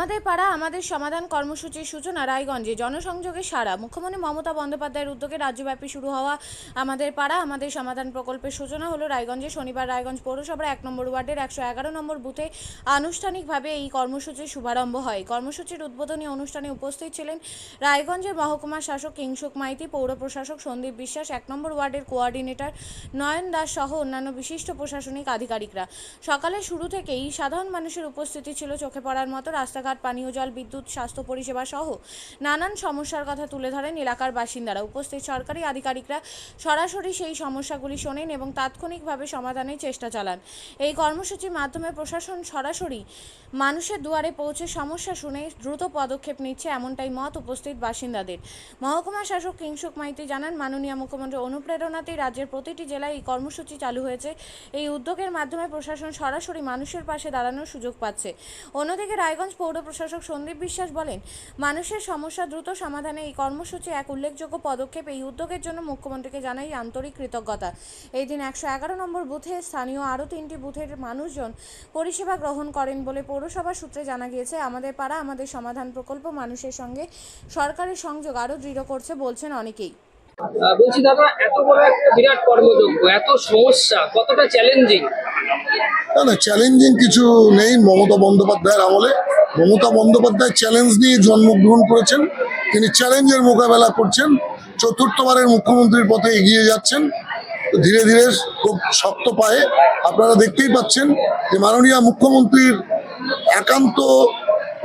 আমাদের পাড়া, আমাদের সমাধান কর্মসূচির সূচনা রায়গঞ্জে। জনসংযোগে সারা মুখ্যমন্ত্রী মমতা বন্দ্যোপাধ্যায়ের উদ্যোগে রাজ্যব্যাপী শুরু হওয়া আমাদের পাড়া, আমাদের সমাধান প্রকল্পের সূচনা হলো রায়গঞ্জে। শনিবার রায়গঞ্জ পৌরসভার এক নম্বর ওয়ার্ডের একশো এগারো নম্বর বুথে আনুষ্ঠানিকভাবে এই কর্মসূচির শুভারম্ভ হয়। কর্মসূচির উদ্বোধনী অনুষ্ঠানে উপস্থিত ছিলেন রায়গঞ্জের মহকুমা শাসক কিংসুক মাইতি, পৌর প্রশাসক সন্দীপ বিশ্বাস, এক নম্বর ওয়ার্ডের কোঅর্ডিনেটর নয়ন দাস সহ অন্যান্য বিশিষ্ট প্রশাসনিক আধিকারিকরা। সকালে শুরু থেকেই সাধারণ মানুষের উপস্থিতি ছিল চোখে পড়ার মতো। রাস্তাঘাট পানীয় জল, বিদ্যুৎ, স্বাস্থ্য পরিষেবা সহ নানান সমস্যার কথা তুলে ধরেন এলাকার বাসিন্দারা। উপস্থিত সরকারি আধিকারিকরা সরাসরি সেই সমস্যাগুলি শোনেন এবং তাৎক্ষণিকভাবে সমাধানের চেষ্টা চালান। এই কর্মসূচির মাধ্যমে প্রশাসন সরাসরি মানুষের দুয়ারে পৌঁছে সমস্যা শুনে দ্রুত পদক্ষেপ নিচ্ছে এমনটাই মত উপস্থিত বাসিন্দাদের। মহকুমা শাসক কিংসুক মাইতি জানান, মাননীয় মুখ্যমন্ত্রীর অনুপ্রেরণাতেই রাজ্যের প্রতিটি জেলায় এই কর্মসূচি চালু হয়েছে। এই উদ্যোগের মাধ্যমে প্রশাসন সরাসরি মানুষের পাশে দাঁড়ানোর সুযোগ পাচ্ছে। অন্যদিকে রায়গঞ্জ পৌর প্রশাসক সন্দীপ বিশ্বাস বলেন মানুষের সমস্যা দ্রুত সমাধানে এই কর্মসূচি এক উল্লেখযোগ্য পদক্ষেপ। এই উদ্যোগের জন্য মুখ্যমন্ত্রীকে জানাই আন্তরিক কৃতজ্ঞতা। এই দিন একশো এগারো নম্বর বুথে স্থানীয় আরও তিনটি বুথের মানুষজন পরিষেবা গ্রহণ করেন বলে পৌরসভা সূত্রে জানা গিয়েছে আমাদের পাড়া আমাদের সমাধান প্রকল্প মানুষের সঙ্গে সরকারের সংযোগ আরও দৃঢ় করছে বলছেন অনেকেই। বলছি দাদা এত বড় একটা বিরাট কর্মযজ্ঞ এত সমস্যা কতটা চ্যালেঞ্জিং না না চ্যালেঞ্জিং কিছু নেই মমতা বন্দ্যোপাধ্যায়ের আমলে। মমতা বন্দ্যোপাধ্যায় চ্যালেঞ্জ নিয়ে জন্মগ্রহণ করেছেন। তিনি চ্যালেঞ্জের মোকাবেলা করছেন। চতুর্থবারের মুখ্যমন্ত্রীর পথে এগিয়ে যাচ্ছেন। ধীরে ধীরে খুব শক্ত পায়ে আপনারা দেখতেই পাচ্ছেন যে মাননীয় মুখ্যমন্ত্রীর একান্ত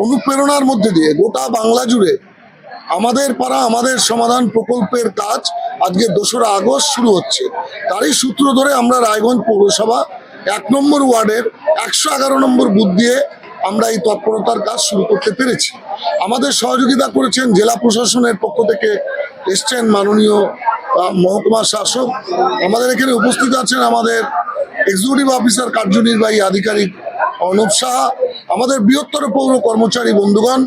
অনুপ্রেরণার মধ্যে দিয়ে গোটা বাংলা জুড়ে আমাদের পাড়া, আমাদের সমাধান প্রকল্পের কাজ আজকে দোসরা আগস্ট শুরু হচ্ছে। তারই সূত্র ধরে আমরা রায়গঞ্জ পৌরসভা এক নম্বর ওয়ার্ডের একশো এগারো নম্বর বুথ দিয়ে আমরা এই তৎপরতার কাজ শুরু করতে পেরেছি। আমাদের সহযোগিতা করেছেন জেলা প্রশাসনের পক্ষ থেকে এসছেন মাননীয় মহকুমা শাসক। আমাদের এখানে উপস্থিত আছেন আমাদের এক্সিকিউটিভ অফিসার কার্যনির্বাহী আধিকারিক অর্ণব সাহা, আমাদের বৃহত্তর পৌর কর্মচারী বন্ধুগণ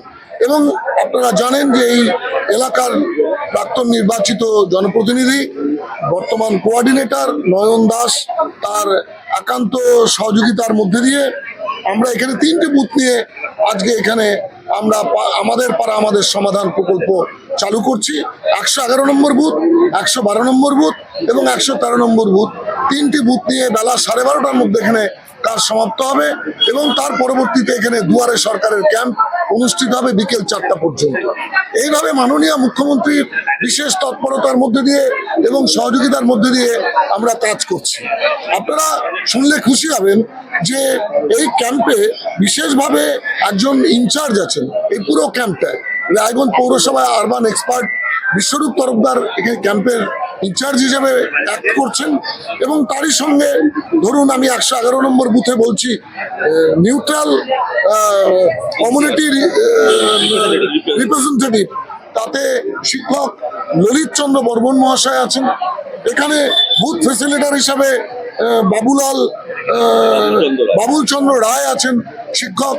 এবং আপনারা জানেন যে এই এলাকার প্রাক্তন নির্বাচিত জনপ্রতিনিধি, বর্তমান কোঅর্ডিনেটর নয়ন দাস, তার একান্ত সহযোগিতার মধ্যে দিয়ে আমরা এখানে তিনটে বুথ নিয়ে আজকে এখানে আমরা আমাদের পাড়া, আমাদের সমাধান প্রকল্প চালু করছি। একশো এগারো নম্বর বুথ, একশো বারো নম্বর বুথ এবং একশো তেরো নম্বর বুথ। তিনটি বুথ নিয়ে বেলা সাড়ে বারোটার মধ্যে এখানে কাজ সমাপ্ত হবে এবং তার পরবর্তীতে এখানে দুয়ারে সরকারের ক্যাম্প অনুষ্ঠিত হবে বিকেল চারটা পর্যন্ত। এইভাবে মাননীয় মুখ্যমন্ত্রীর বিশেষ তৎপরতার মধ্যে দিয়ে এবং সহযোগিতার মধ্যে দিয়ে আমরা কাজ করছি। আপনারা শুনলে খুশি হবেন যে এই ক্যাম্পে বিশেষভাবে একজন ইনচার্জ আছেন, এই পুরো ক্যাম্পটায়। রায়গঞ্জ পৌরসভায় আরবান এক্সপার্ট বিশ্বরূপ তরফদার এখানে ক্যাম্পের ইনচার্জ হিসেবে অ্যাক্ট করছেন এবং তারই সঙ্গে ধরুন আমি একশো এগারো নম্বর বুথে বলছি নিউট্রাল কমিউনিটির রিপ্রেজেন্টেটিভ তাতে শিক্ষক ললিত চন্দ্র বর্মন মহাশয় আছেন। এখানে বুথ ফেসিলিটার হিসাবে বাবুলাল বাবুল চন্দ্র রায়। আছেন। শিক্ষক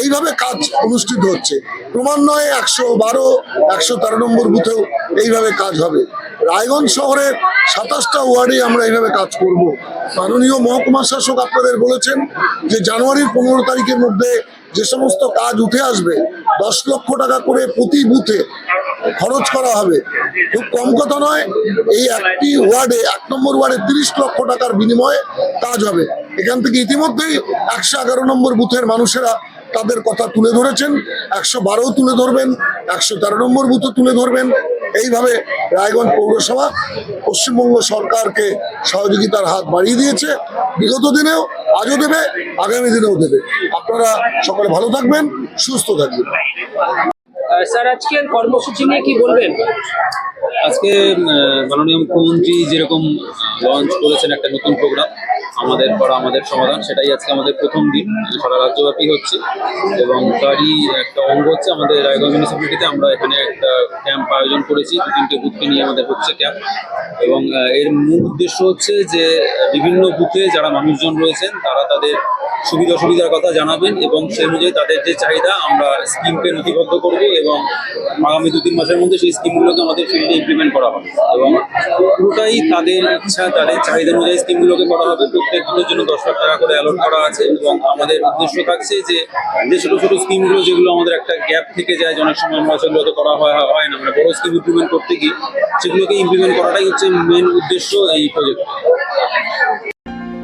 এইভাবে কাজ অনুষ্ঠিত হচ্ছে। ক্রমান্বয়ে একশো বারো একশো তেরো নম্বর বুথেও এইভাবে কাজ হবে। রায়গঞ্জ শহরের সাতাশটা ওয়ার্ডে আমরা এইভাবে কাজ করব। মাননীয় মহকুমা শাসক আপনাদের বলেছেন যে জানুয়ারির পনেরো তারিখের মধ্যে যে সমস্ত কাজ উঠে আসবে দশ লক্ষ টাকা করে প্রতি বুথে খরচ করা হবে। খুব কম কথা নয়, এই একটি ওয়ার্ডে, এক নম্বর ওয়ার্ডে তিরিশ লক্ষ টাকার বিনিময়ে কাজ হবে। এখান থেকে ইতিমধ্যেই একশো এগারো নম্বর বুথের মানুষেরা তাদের কথা তুলে ধরেছেন, একশো বারো তুলে ধরবেন, একশো তেরো নম্বর বুথও তুলে ধরবেন। এইভাবে রায়গঞ্জ পৌরসভা পশ্চিমবঙ্গ সরকারকে সহযোগিতার হাত বাড়িয়ে দিয়েছে। বিগত দিনেও আজও দেবে, আগামী দিনেও দেবে। আপনারা সকলে ভালো থাকবেন, সুস্থ থাকবেন। স্যার আজকের কর্মসূচি নিয়ে কি বলবেন? আজকে মাননীয় মুখ্যমন্ত্রী যেরকম লঞ্চ করেছেন একটা নতুন প্রোগ্রাম আমাদের পড়া আমাদের সমাধান, সেটাই আজকে আমাদের প্রথম দিন, সারা রাজ্যব্যাপী হচ্ছে। এবং তারই একটা অঙ্গ হচ্ছে আমাদের রায়গঞ্জ মিউনিসিপ্যালিটিতে আমরা এখানে একটা ক্যাম্প আয়োজন করেছি, দু তিনটে বুথকে নিয়ে আমাদের হচ্ছে ক্যাম্প এবং এর মূল উদ্দেশ্য হচ্ছে যে, বিভিন্ন বুথে যারা মানুষজন রয়েছেন, তারা তাদের সুবিধা অসুবিধার কথা জানাবেন এবং সেই অনুযায়ী তাদের যে চাহিদা, আমরা স্কিমকে নথিবদ্ধ করব এবং আগামী দু তিন মাসের মধ্যে সেই স্কিমগুলোকে আমাদের ফিল্ডে ইমপ্লিমেন্ট করা হবে। এবং পুরোটাই তাদের ইচ্ছা, তাদের চাহিদা অনুযায়ী স্কিমগুলোকে করা হবে। প্রত্যেক বুথের জন্য দশ লাখ টাকা করে অ্যালট করা আছে এবং আমাদের উদ্দেশ্য থাকছে যে যে ছোটো ছোটো স্কিমগুলো যেগুলো আমাদের একটা গ্যাপ থেকে যায় অনেক সময় আমরা সেগুলোকে করা হয় হয় না। মানে বড় স্কিম ইমপ্লিমেন্ট করতে গিয়ে সেগুলোকে ইমপ্লিমেন্ট করাটাই হচ্ছে মেন উদ্দেশ্য এই প্রজেক্ট